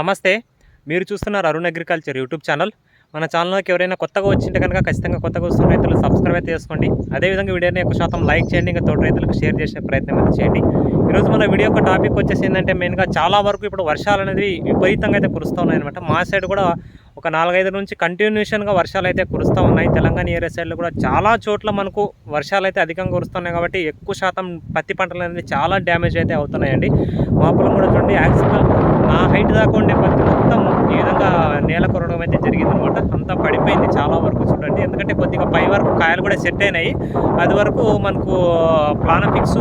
నమస్తే. మీరు చూస్తున్నారు అరుణ్ అగ్రికల్చర్ యూట్యూబ్ ఛానల్. మన ఛానల్లోకి ఎవరైనా కొత్తగా వచ్చింటే కనుక ఖచ్చితంగా కొత్తగా వస్తున్న రైతులు సబ్స్క్రైబ్ అయితే చేసుకోండి. అదేవిధంగా వీడియోని ఎక్కువ శాతం లైక్ చేయండి ఇంకా తోటి రైతులకు షేర్ చేసే ప్రయత్నం అయితే చేయండి. ఈరోజు మన వీడియో యొక్క టాపిక్ వచ్చేసి ఏంటంటే మెయిన్గా చాలా వరకు ఇప్పుడు వర్షాలు అనేది విపరీతంగా అయితే కురుస్తూ ఉన్నాయన్నమాట. మా సైడ్ కూడా ఒక నాలుగైదు నుంచి కంటిన్యూషన్గా వర్షాలు అయితే కురుస్తూ ఉన్నాయి. తెలంగాణ ఏరియా సైడ్లో కూడా చాలా చోట్ల మనకు వర్షాలు అయితే అధికంగా కురుస్తున్నాయి కాబట్టి ఎక్కువ శాతం పత్తి పంటలు అనేది చాలా డ్యామేజ్ అయితే అవుతున్నాయండి. మా పొలం కూడా చూడండి యాక్సిడెంట్ ఆ హైట్ దాకా ఉండే పత్తి మొత్తం ఈ విధంగా నేల కొరడం అయితే జరిగింది అనమాట అంతా పడిపోయింది చాలా వరకు చూడండి. ఎందుకంటే కొద్దిగా పై వరకు కాయలు కూడా సెట్ అయినాయి. అది వరకు మనకు ప్లాన్ ఫిక్స్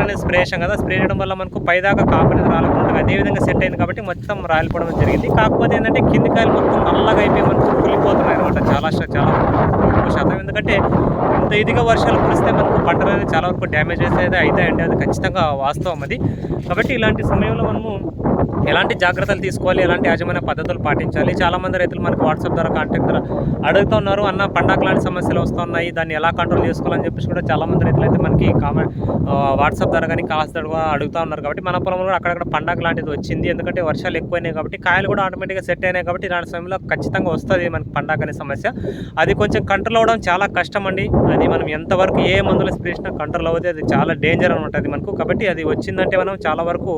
అనేది స్ప్రే చేసాం కదా. స్ప్రే చేయడం వల్ల మనకు పై దాకా కాపు అనేది రాలకుండా అదే విధంగా సెట్ అయింది కాబట్టి మొత్తం రాలిపోవడం జరిగింది. కాకపోతే ఏంటంటే కింది కాయలు మొత్తం నల్లగా అయిపోయి మనకు కుళ్ళిపోతున్నాయి అనమాట. చాలా చాలా ఎక్కువ శాతం. ఎందుకంటే ఇంత ఇదిగా వర్షాలు కురిస్తే మనకు పంటలు అనేది చాలా వరకు డ్యామేజెస్ అయితే అవుతాయండి. అది ఖచ్చితంగా వాస్తవం అది. కాబట్టి ఇలాంటి సమయంలో మనము ఎలాంటి జాగ్రత్తలు తీసుకోవాలి? ఎలాంటి యాజమాన్య పద్ధతులు పాటించాలి? చాలామంది రైతులు మనకు వాట్సాప్ ద్వారా కాంటాక్ట్ ద్వారా అడుగుతూ ఉన్నారు. అన్న పండగ లాంటి సమస్యలు వస్తున్నాయి. దాన్ని ఎలా కంట్రోల్ చేసుకోవాలని చెప్పేసి కూడా చాలామంది రైతులు అయితే మనకి కామెంట్ వాట్సాప్ ద్వారా కానీ కాల్స్ ద్వారా అడుగుతూ ఉన్నారు. కాబట్టి మన పొలంలో కూడా అక్కడక్కడ పండగ లాంటిది వచ్చింది. ఎందుకంటే వర్షాలు ఎక్కువైనాయి కాబట్టి కాయలు కూడా ఆటోమేటిక్గా సెట్ అయినాయి కాబట్టి ఇలాంటి సమయంలో ఖచ్చితంగా వస్తుంది మనకి పండగ అనే సమస్య. అది కొంచెం కంట్రోల్ అవ్వడం చాలా కష్టం అండి. అది మనం ఎంతవరకు ఏ మందులు స్ప్రేసినా కంట్రోల్ అవుతుంది అది చాలా డేంజర్ అని ఉంటుంది మనకు. కాబట్టి అది వచ్చిందంటే మనం చాలా వరకు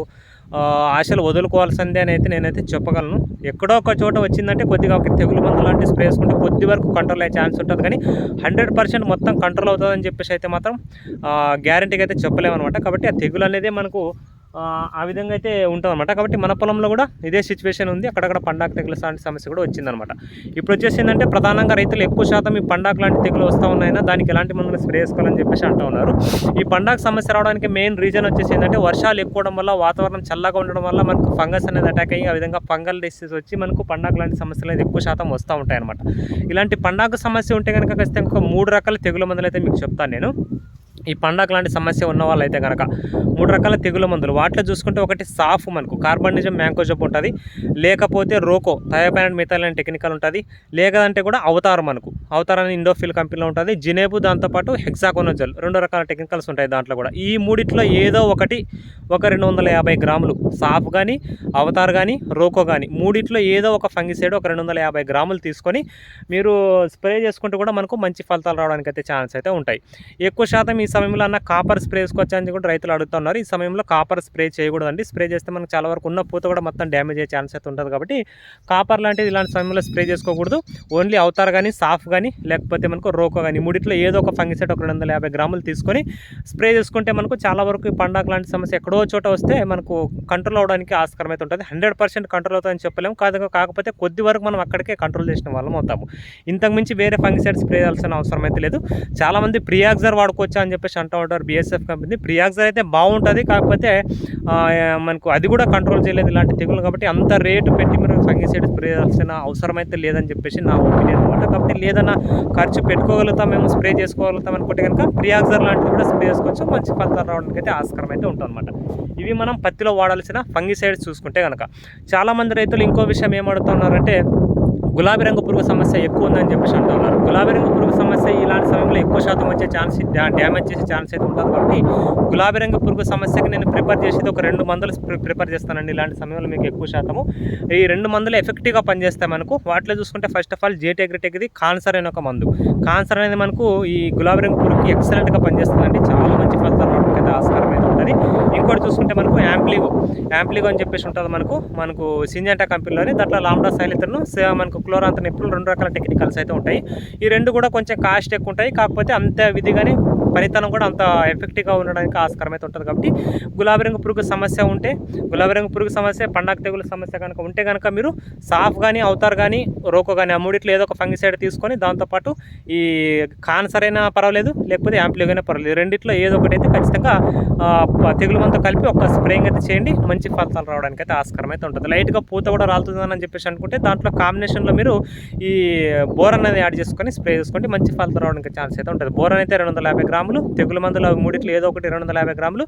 ఆశలు వదులుకోవాల్సిందే అని అయితే నేనైతే చెప్పగలను. ఎక్కడో ఒక చోట వచ్చిందంటే కొద్దిగా ఒక తెగులు మందు లాంటి స్ప్రే వేసుకుంటే కొద్ది వరకు కంట్రోల్ అయ్యే ఛాన్స్ ఉంటుంది. కానీ హండ్రెడ్ పర్సెంట్ మొత్తం కంట్రోల్ అవుతుందని చెప్పేసి అయితే మాత్రం గ్యారంటీగా అయితే చెప్పలేమన్నమాట. కాబట్టి ఆ తెగులు అనేది మనకు ఆ, విధంగా అయితే ఉంటుందన్నమాట. కాబట్టి మన పొలంలో కూడా ఇదే సిచ్యువేషన్ ఉంది. అక్కడక్కడ పండాకు తెగులు లాంటి సమస్య కూడా వచ్చిందనమాట ఇప్పుడు వచ్చేసి ఏంటంటే ప్రధానంగా రైతులు ఎక్కువ శాతం ఈ పండాకు లాంటి తెగులు వస్తూ ఉన్నాయినా దానికి ఎలాంటి మందులు స్ప్రే చేసుకోవాలని చెప్పేసి అంటూ ఉన్నారు. ఈ పండాకు సమస్య రావడానికి మెయిన్ రీజన్ వచ్చేసి ఏంటంటే వర్షాలు ఎక్కువడం వల్ల వాతావరణం చల్లగా ఉండడం వల్ల మనకు ఫంగస్ అనేది అటాక్ అయ్యి ఆ విధంగా ఫంగల్ డిసీజ్ వచ్చి మనకు పండాకు లాంటి సమస్యలు అయితే ఎక్కువ శాతం వస్తూ ఉంటాయి అనమాట ఇలాంటి పండాకు సమస్య ఉంటే కనుక ఖచ్చితంగా ఒక మూడు రకాల తెగుల మందులు అయితే మీకు చెప్తాను నేను. ఈ పండగ లాంటి సమస్య ఉన్న వాళ్ళైతే కనుక మూడు రకాల తెగుల మందులు. వాటిలో చూసుకుంటే ఒకటి సాఫ్ మనకు కార్బనిజం మ్యాంకోజప్ ఉంటుంది. లేకపోతే రోకో థయోపాన్ మిథాల్ అనే టెక్నికల్ ఉంటుంది. లేదంటే కూడా అవతారం మనకు. అవతారం అని ఇండోఫిల్ కంపెనీలో ఉంటుంది. జినేబు దాంతోపాటు హెక్సాకోనోజల్ రెండు రకాల టెక్నికల్స్ ఉంటాయి దాంట్లో కూడా. ఈ మూడిట్లో ఏదో ఒకటి ఒక రెండు వందల యాభై గ్రాములు. సాఫ్ కానీ అవతార్ కానీ రోకో కానీ మూడిట్లో ఏదో ఒక ఫంగిసైడ్ ఒక రెండు వందల యాభై గ్రాములు తీసుకొని మీరు స్ప్రే చేసుకుంటే కూడా మనకు మంచి ఫలితాలు రావడానికి అయితే ఛాన్స్ అయితే ఉంటాయి. ఎక్కువ శాతం ఈ సమయంలో అన్న కాపర్ స్ప్రే వేసుకోవచ్చా అని కూడా రైతులు అడుగుతున్నారు. ఈ సమయంలో కాపర్ స్ప్రే చేయకూడదండి. స్ప్రే చేస్తే మనకు చాలా వరకు ఉన్న పూత కూడా మొత్తం డ్యామేజ్ అయ్యే ఛాన్స్ అయితే ఉంటుంది కాబట్టి కాపర్ లాంటిది ఇలాంటి సమయంలో స్ప్రే చేసుకోకూడదు. ఓన్లీ అవతార్ కానీ సాఫ్ కానీ లేకపోతే మనకు రోకో కానీ మూడిట్లో ఏదో ఒక ఫంగిసైడ్ ఒక రెండు వందల యాభై గ్రాములు తీసుకొని స్ప్రే చేసుకుంటే మనకు చాలా వరకు ఈ పండగ లాంటి సమస్య ఎక్కడో చోట వస్తే మనకు కంట్రోల్ అవడానికి ఆస్కారం అయితే ఉంటుంది. హండ్రెడ్ పర్సెంట్ కంట్రోల్ అవుతుందని చెప్పలేము. కాదు కాకపోతే కొద్ది వరకు మనం అక్కడికే కంట్రోల్ చేసిన వాళ్ళం అవుతాము. ఇంతకుమించి వేరే ఫంగిసైడ్ స్ప్రే చేయాల్సిన అవసరం అయితే లేదు. చాలామంది ప్రియాక్జర్ వాడుకోవచ్చా అని చెప్పేసి అంటూ ఉంటారు బిఎస్ఎఫ్ కంపెనీ ప్రియాక్సర్ అయితే బాగుంటుంది కాకపోతే మనకు అది కూడా కంట్రోల్ చేయలేదు ఇలాంటి తెగులు కాబట్టి అంత రేటు పెట్టి మీరు ఫంగిసైడ్ స్ప్రే చేయాల్సిన అవసరం అయితే లేదని చెప్పేసి నా ఒపీనియన్ అనమాట కాబట్టి లేదన్నా ఖర్చు పెట్టుకోగలుగుతాం మేము స్ప్రే చేసుకోగలుగుతాం అనుకుంటే కనుక ప్రియాక్సర్ లాంటిది కూడా స్ప్రే చేసుకోవచ్చు మంచి ఫలితాలు రావడానికి అయితే ఆస్కారం అయితే ఉంటుంది అనమాట ఇవి మనం పత్తిలో వాడాల్సిన ఫంగిసైడ్స్ చూసుకుంటే కనుక చాలామంది రైతులు ఇంకో విషయం ఏమడుతున్నారంటే గులాబీ రంగు పురుగు సమస్య ఎక్కువ ఉందని చెప్పేసి అంటూ ఉన్నారు గులాబీ రంగు పురుగు సమస్య ఇలాంటి సమయంలో ఎక్కువ శాతం వచ్చే ఛాన్స్ డ్యామేజ్ చేసే ఛాన్స్ అయితే ఉంటుంది కాబట్టి గులాబీ రంగు పురుగు సమస్యకి నేను ప్రిపేర్ చేసేది ఒక రెండు మందులు ప్రిపేర్ చేస్తానండి ఇలాంటి సమయంలో మీకు ఎక్కువ శాతము. ఈ రెండు మందులు ఎఫెక్టివ్గా పనిచేస్తాయి మనకు. వాటిలో చూసుకుంటే ఫస్ట్ ఆఫ్ ఆల్ జేటెగ్రిటెక్ ఇది కాన్సర్ అనే ఒక మందు. కాన్సర్ అనేది మనకు ఈ గులాబీ రంగు పురుగుకి ఎక్సలెంట్గా పనిచేస్తుందండి. చాలా మంచి ఫలితాలు రావడానికి అయితే ఉంటుంది. ఇంకోటి చూసుకుంటే మనకు యాంప్లిగో. యాంప్లిగో అని చెప్పేసి ఉంటుంది మనకు. మనకు సింజంటా కంపెనీలోని దాంట్లో లాంబ్డా సైలితర్ను మనకు క్లోరాంత నిప్పులు రెండు రకాల టెక్నికల్స్ అయితే ఉంటాయి. ఈ రెండు కూడా కొంచెం కాస్ట్ ఎక్కువ ఉంటాయి. కాకపోతే అంత విధిగానే పనితనం కూడా అంత ఎఫెక్టివ్గా ఉండడానికి ఆస్కారం అయితే ఉంటుంది కాబట్టి గులాబీ రంగు పురుగు సమస్య ఉంటే గులాబీ రంగు పురుగు సమస్య పండగ తెగుల సమస్య కనుక ఉంటే కనుక మీరు సాఫ్ కానీ అవతార్ కానీ రోకో కానీ ఆ మూడిట్లో ఏదో ఒక ఫంగిసైడ్ తీసుకొని దాంతోపాటు ఈ కాన్సర్ అయినా పర్వాలేదు లేకపోతే యాంప్లిగ్ అయినా పర్వాలేదు. రెండిట్లో ఏదో ఒకటి అయితే ఖచ్చితంగా తెగులు మందు కలిపి ఒక స్ప్రేయింగ్ అయితే చేయండి. మంచి ఫలితాలు రావడానికి అయితే ఆస్కారం అయితే ఉంటుంది. లైట్గా పూత కూడా రాలుతుందని చెప్పేసి అనుకుంటే దాంట్లో కాంబినేషన్లో మీరు ఈ బోర్ అనేది యాడ్ చేసుకొని స్ప్రే చేసుకోండి. మంచి ఫలితం రావడానికి ఛాన్స్ అయితే ఉంటుంది. బోర్ అయితే రెండు వందల యాభై గ్రాములు తెగులు మందులు అవి ఏదో ఒకటి రెండు వందల యాభై గ్రాములు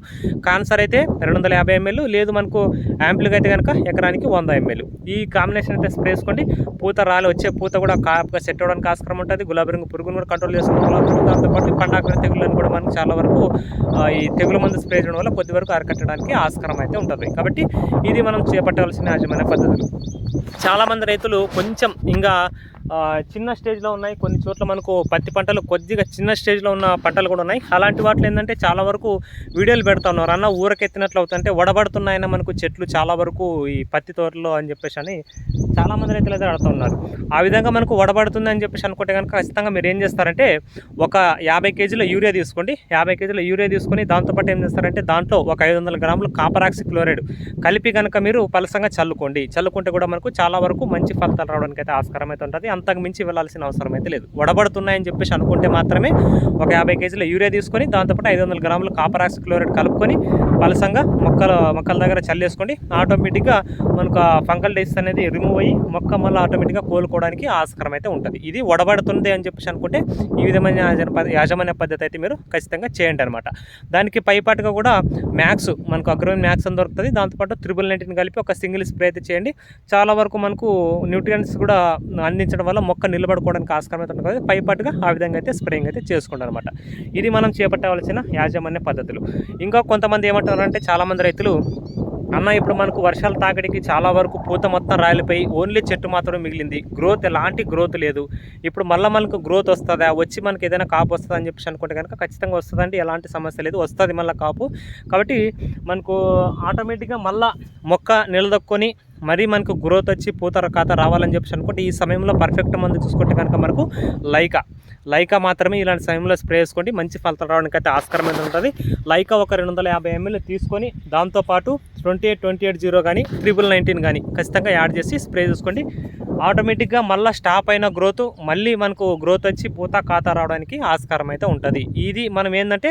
కాన్సర్ అయితే రెండు వందల యాభై ఎంఎల్ లేదు మనకు యాంప్లిగ్ అయితే కనుక ఎకరానికి వంద ఎంఎల్. ఈ కాంబినేషన్ అయితే స్ప్రే చేసుకోండి. పూత రాలి వచ్చే పూత కూడా కాపుగా సెట్ అవ్వడానికి ఆస్కారం ఉంటుంది. గులాబీ రంగు పురుగును కూడా కంట్రోల్ చేసుకోవాలి దాంతోపాటు పండాకర తెగుళ్ళని కూడా మనకు చాలా వరకు ఈ తెగులు మందు స్ప్రే చేయడం వల్ల కొద్ది వరకు అరికట్టడానికి ఆస్కారం అయితే ఉంటుంది. కాబట్టి ఇది మనం చేపట్టవలసిన యాజమాన్య పద్ధతులు. చాలామంది రైతులు కొంచెం ఇంకా చిన్న స్టేజ్లో ఉన్నాయి. కొన్ని చోట్ల మనకు పత్తి పంటలు కొద్దిగా చిన్న స్టేజ్లో ఉన్న పంటలు కూడా ఉన్నాయి. అలాంటి వాటిలో ఏంటంటే చాలా వరకు వీడియోలు పెడతా ఉన్నారు. అన్న ఊరకెత్తినట్లు అవుతుంటే వడబడుతున్నాయన్న మనకు చెట్లు చాలా వరకు ఈ పత్తి తోటలో అని చెప్పేసి అని చాలామంది రైతులు అయితే అడుగుతూ ఉన్నారు. ఆ విధంగా మనకు వడబడుతుంది అని చెప్పేసి అనుకుంటే కనుక ఖచ్చితంగా మీరు ఏం చేస్తారంటే ఒక యాభై కేజీల యూరియా తీసుకోండి. యాభై కేజీల యూరియా తీసుకొని దాంతోపాటు ఏం చేస్తారంటే దాంట్లో ఒక ఐదు వందల గ్రాములు కాపరాక్సి క్లోరైడ్ కలిపి కనుక మీరు పలసంగా చల్లుకోండి. చల్లుకుంటే కూడా మనకు చాలా వరకు మంచి ఫలితాలు రావడానికి అయితే ఆస్కారం అయితే ఉంటుంది. అంతకు మించి వెళ్ళాల్సిన అవసరం అయితే లేదు. వడబడుతున్నాయని చెప్పేసి అనుకుంటే మాత్రమే ఒక యాభై కేజీల యూరియా తీసుకొని దాంతోపాటు ఐదు వందల గ్రాములు కాపరాక్స్ క్లోరైడ్ కలుపుకొని పలసంగా మొక్కల మొక్కల దగ్గర చల్లేసుకోండి ఆటోమేటిక్గా మనకు ఆ ఫంగల్ డైస్ అనేది రిమూవ్ అయ్యి మొక్క మళ్ళీ ఆటోమేటిక్గా కోలుకోవడానికి ఆస్కారం అయితే ఉంటుంది. ఇది వడబడుతుంది అని చెప్పేసి అనుకుంటే ఈ విధమైన యాజమాన్య పద్ధతి అయితే మీరు ఖచ్చితంగా చేయండి అనమాట దానికి పైపాటుగా కూడా మ్యాక్స్ మనకు అగ్రోన్ మ్యాక్స్ అని దొరుకుతుంది. దాంతోపాటు త్రిబుల్ నైన్టీన్ కలిపి ఒక సింగిల్ స్ప్రే అయితే చేయండి. చాలా వరకు మనకు న్యూట్రియన్స్ కూడా అందించడం వల్ల మొక్క నిలబడుకోవడానికి ఆస్కారం అయితే ఉంటుంది పైపాటుగా ఆ విధంగా అయితే స్ప్రేయింగ్ అయితే చేసుకుంటారు అనమాట ఇది మనం చేపట్టవలసిన యాజమాన్య పద్ధతులు. ఇంకా కొంతమంది ఏమంటారంటే చాలామంది రైతులు అన్న ఇప్పుడు మనకు వర్షాల తాకడికి చాలా వరకు పూత మొత్తం రాలిపోయి ఓన్లీ చెట్టు మాత్రం మిగిలింది. గ్రోత్ ఎలాంటి గ్రోత్ లేదు. ఇప్పుడు మళ్ళీ మనకు గ్రోత్ వస్తుందా? వచ్చి మనకి ఏదైనా కాపు వస్తుందా అని చెప్పేసి అనుకుంటే కనుక ఖచ్చితంగా వస్తుందండి. ఎలాంటి సమస్య లేదు. వస్తుంది మళ్ళీ కాపు. కాబట్టి మనకు ఆటోమేటిక్గా మళ్ళా మొక్క నిలదొక్కొని మరీ మనకు గ్రోత్ వచ్చి పూత కాత రావాలని చెప్పేసి అనుకుంటే ఈ సమయంలో పర్ఫెక్ట్ మందు చూసుకుంటే కనుక మనకు లైకా. లైకా మాత్రమే ఇలాంటి సమయంలో స్ప్రే చేసుకోండి మంచి ఫలితాలు రావడానికి అయితే ఆస్కారం అయితే ఉంటుంది. లైకా ఒక రెండు వందల యాభై ఎంఎల్ తీసుకొని దాంతోపాటు twenty eight twenty eight zero కానీ త్రిబుల్ నైన్టీన్ కానీ ఖచ్చితంగా యాడ్ చేసి స్ప్రే చేసుకోండి. ఆటోమేటిక్గా మళ్ళీ స్టాప్ అయిన గ్రోత్ మళ్ళీ మనకు గ్రోత్ వచ్చి పూత ఖాతా రావడానికి ఆస్కారం అయితే ఉంటుంది. ఇది మనం ఏంటంటే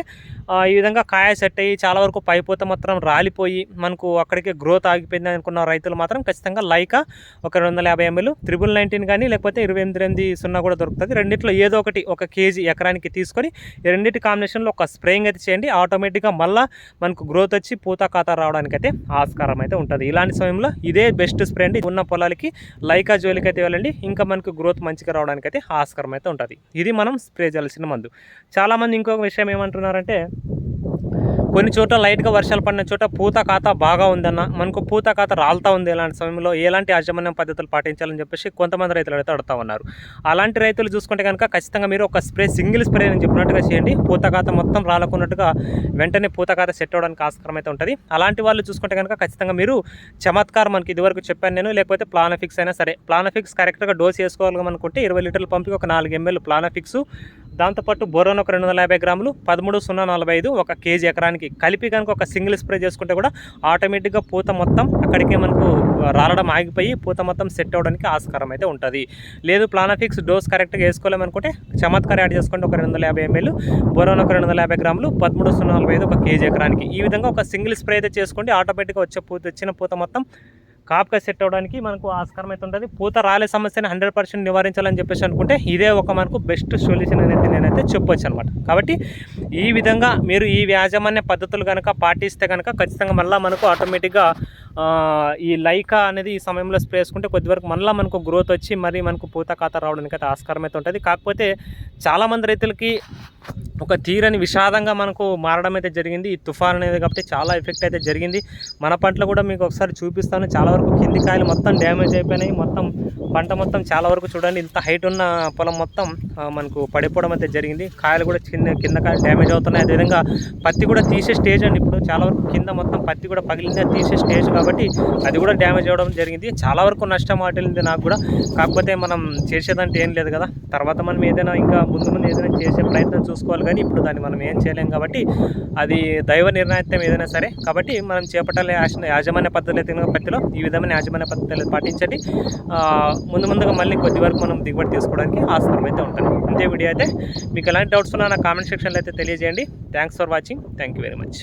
ఈ విధంగా కాయ సెట్ అయ్యి చాలా వరకు పైపూత మాత్రం రాలిపోయి మనకు అక్కడికి గ్రోత్ ఆగిపోయింది అనుకున్న రైతులు మాత్రం ఖచ్చితంగా లైకా ఒక రెండు వందల యాభై ఎంఎల్ త్రిబుల్ నైన్టీన్ కానీ లేకపోతే ఇరవై ఎనిమిది ఎనిమిది సున్నా కూడా దొరుకుతుంది. రెండిట్లో ఏదో ఒకటి ఒక కేజీ ఎకరానికి తీసుకొని ఈ రెండింటి కాంబినేషన్లో ఒక స్ప్రేయింగ్ అయితే చేయండి. ఆటోమేటిక్గా మళ్ళీ మనకు గ్రోత్ వచ్చి పూత ఖాతా రావడానికి అయితే ఆస్కారం అయితే ఉంటుంది. ఇలాంటి సమయంలో ఇదే బెస్ట్ స్ప్రే అండి. ఉన్న పొలాలకి లైకా జోలికి అయితే వెళ్ళండి. ఇంకా మనకు గ్రోత్ మంచిగా రావడానికి అయితే ఆస్కారం అయితే ఉంటుంది. ఇది మనం స్ప్రే చేయాల్సిన మందు. చాలామంది ఇంకొక విషయం ఏమంటున్నారంటే కొన్ని చోట్ల లైట్గా వర్షాలు పడిన చోట పూత ఖాతా బాగా ఉందన్న మనకు పూత ఖాతా రాలుతా ఉంది ఇలాంటి సమయంలో ఎలాంటి యాజమాన్యం పద్ధతులు పాటించాలని చెప్పేసి కొంతమంది రైతులు అయితే అడుగుతా ఉన్నారు. అలాంటి రైతులు చూసుకుంటే కనుక ఖచ్చితంగా మీరు ఒక స్ప్రే సింగిల్ స్ప్రే అని చెప్పినట్టుగా చేయండి. పూత ఖాతా మొత్తం రాలకున్నట్టుగా వెంటనే పూత ఖాతా సెట్ అవ్వడానికి ఆస్కారం అయితే ఉంటుంది. అలాంటి వాళ్ళు చూసుకుంటే కనుక ఖచ్చితంగా మీరు చమత్కారం మనకి ఇదివరకు చెప్పాను నేను లేకపోతే ప్లానఫిక్స్ అయినా సరే. ప్లానఫిక్స్ కరెక్ట్గా డోస్ వేసుకోవాలనుకుంటే ఇరవై లీటర్ల పంపికి ఒక నాలుగు ఎంఎల్ ప్లానఫిక్స్ దాంతోపాటు బోరోన్ ఒక రెండు వందల యాభై గ్రాములు పదమూడు సున్నా నలభై ఐదు ఒక కేజీ ఎకరానికి. కలిపి కనుక ఒక సింగిల్ స్ప్రే చేసుకుంటే కూడా ఆటోమేటిక్గా పూత మొత్తం అక్కడికే మనకు రాలడం ఆగిపోయి పూత మొత్తం సెట్ అవ్వడానికి ఆస్కారం అయితే ఉంటుంది. లేదు ప్లానాఫిక్స్ డోస్ కరెక్ట్గా వేసుకోలేమనుకుంటే చమత్కార్ యాడ్ చేసుకోండి. ఒక రెండు వందల యాభై ఎంఎల్ బోరోన్ ఒక రెండు వందల యాభై గ్రాములు పదమూడు సున్నా నలభై ఐదు ఒక కేజీ ఎకరానికి. ఈ విధంగా ఒక సింగిల్ స్ప్రే అయితే చేసుకోండి. ఆటోమేటిక్గా వచ్చే పూత వచ్చిన పూత మొత్తం కాపుగా సెట్ అవ్వడానికి మనకు ఆస్కారం అయితే ఉంటుంది పూత రాలే సమస్యను హండ్రెడ్ పర్సెంట్ నివారించాలని చెప్పేసి అనుకుంటే ఇదే ఒక మనకు బెస్ట్ సొల్యూషన్ అనేది నేనైతే చెప్పొచ్చు అనమాట కాబట్టి ఈ విధంగా మీరు ఈ యాజమాన్య పద్ధతులు కనుక పాటిస్తే కనుక ఖచ్చితంగా మళ్ళీ మనకు ఆటోమేటిక్గా ఈ లైకా అనేది ఈ సమయంలో స్ప్రే చేసుకుంటే కొద్ది వరకు మళ్ళీ మనకు గ్రోత్ వచ్చి మరి మనకు పూత ఖాతా రావడానికి అయితే ఆస్కారం అయితే ఉంటుంది. కాకపోతే చాలామంది రైతులకి ఒక తీరని విషాదంగా మనకు మారడం అయితే జరిగింది. ఈ తుఫాన్ అనేది కాబట్టి చాలా ఎఫెక్ట్ అయితే జరిగింది. మన పంటలు కూడా మీకు ఒకసారి చూపిస్తాను. చాలా వరకు కింది కాయలు మొత్తం డ్యామేజ్ అయిపోయినాయి. మొత్తం పంట మొత్తం చాలా వరకు చూడండి ఇంత హైట్ ఉన్న పొలం మొత్తం మనకు పడిపోవడం అయితే జరిగింది. కాయలు కూడా కింద కింద కాయలు డ్యామేజ్ అవుతున్నాయి. అదేవిధంగా పత్తి కూడా తీసే స్టేజ్ అండి. ఇప్పుడు చాలా వరకు కింద మొత్తం పత్తి కూడా పగిలిందే తీసే స్టేజ్ కాబట్టి కాబట్టి అది కూడా డ్యామేజ్ అవ్వడం జరిగింది. చాలా వరకు నష్టం వాటిల్లింది నాకు కూడా. కాకపోతే మనం చేసేదంటే ఏం లేదు కదా. తర్వాత మనం ఏదైనా ఇంకా ముందు ముందు ఏదైనా చేసే ప్రయత్నం చూసుకోవాలి కానీ ఇప్పుడు దాన్ని మనం ఏం చేయలేం కాబట్టి అది దైవ నిర్ణయితం ఏదైనా సరే. కాబట్టి మనం చేపట్టాలి యాజమాన్య పద్ధతులు అయితే కనుక పత్తిలో ఈ విధమైన యాజమాన్య పద్ధతులు పాటించండి. ముందు ముందుగా మళ్ళీ కొద్ది వరకు మనం దిగుబడి తీసుకోవడానికి ఆస్కారం అయితే ఉంటుంది. ఇంతే వీడియో అయితే మీకు ఎలాంటి డౌట్స్ ఉన్నా నా కామెంట్ సెక్షన్లో అయితే తెలియజేయండి. Thanks for watching thank you very much